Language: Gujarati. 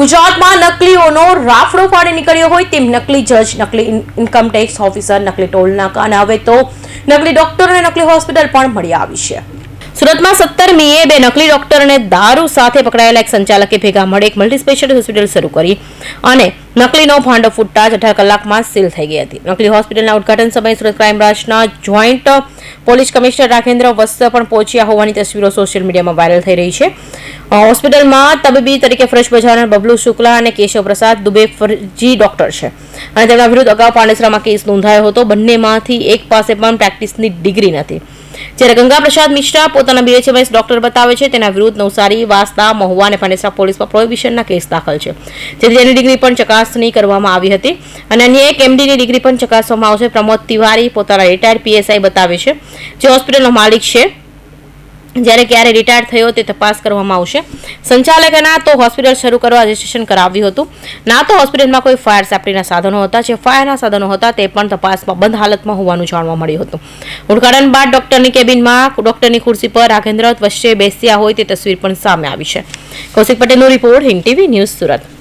ગુજરાતમાં નકલીઓનો રાફડો ફાડી નીકળ્યો હોય તેમ નકલી જજ, નકલી ઇન- ઇન્કમ ટેક્સ ઓફિસર, નકલી ટોલ નાકા અને હવે તો નકલી ડોક્ટર અને નકલી હોસ્પિટલ પણ મળી આવી છે. સુરતમાં સત્તર મીએ બે નકલી ડોક્ટર અને દારૂ સાથે પકડાયેલા એક સંચાલકે ભેગા મળી એક મલ્ટી સ્પેશિયલ હોસ્પિટલ શરૂ કરી. અને નકલીનો ફાંડો ફૂટતા જ અઢાર કલાકમાં સીલ થઈ ગઈ હતી. નકલી હોસ્પિટલના ઉદઘાટન સમયે સુરત ક્રાઇમ બ્રાન્ચના જોઈન્ટ પોલીસ કમિશનર રાખેન્દ્ર વસ્ત પણ પહોંચ્યા હોવાની તસવીરો સોશિયલ મીડિયામાં વાયરલ થઈ રહી છે. હોસ્પિટલમાં તબીબી તરીકે ફરજ બજાવનાર બબલુ શુક્લા અને કેશવ પ્રસાદ દુબે ફરજી ડોક્ટર છે. અને તેમના વિરુદ્ધ અગાઉ પાંડેસરામાં કેસ નોંધાયો હતો. બંનેમાંથી એક પાસે પણ પ્રેક્ટિસની ડિગ્રી નથી. જ્યારે ગંગા પ્રસાદ મિશ્રા પોતાના બીએચએમએસ ડોક્ટર બતાવે છે, તેના વિરુદ્ધ નવસારી, વાસદા, મહુવા અને પાંડેસરા પોલીસમાં પ્રોહિબિશનના કેસ દાખલ છે. જેથી તેની ડિગ્રી પણ ચકાસણી કરવામાં આવી હતી. અને અન્ય એક એમડીની ડિગ્રી પણ ચકાસવામાં આવશે. પ્રમોદ તિવારી પોતાના રિટાયર્ડ પીએસઆઈ બતાવે છે. જે હોસ્પિટલનો માલિક છે. જ્યારે ક્યારે રિટાયર થયો તે તપાસ કરવામાં આવશે. સંચાલકે ના તો હોસ્પિટલ શરૂ કરવા રજીસ્ટ્રેશન કરાવ્યું હતું. ના તો હોસ્પિટલમાં કોઈ ફાયર સેફ્ટીના સાધનો હતા. જે ફાયરના સાધનો હતા તે પણ તપાસમાં બંધ હાલતમાં હોવાનું જાણવા મળ્યું હતું. ઉદઘાટન બાદ ડોક્ટરની કેબિનમાં ડોક્ટરની ખુરશી પર રાઘેન્દ્ર વચ્ચે બેસ્યા હોય તે તસવીર પણ સામે આવી છે. કૌશિક પટેલનો report Hind TV news Surat.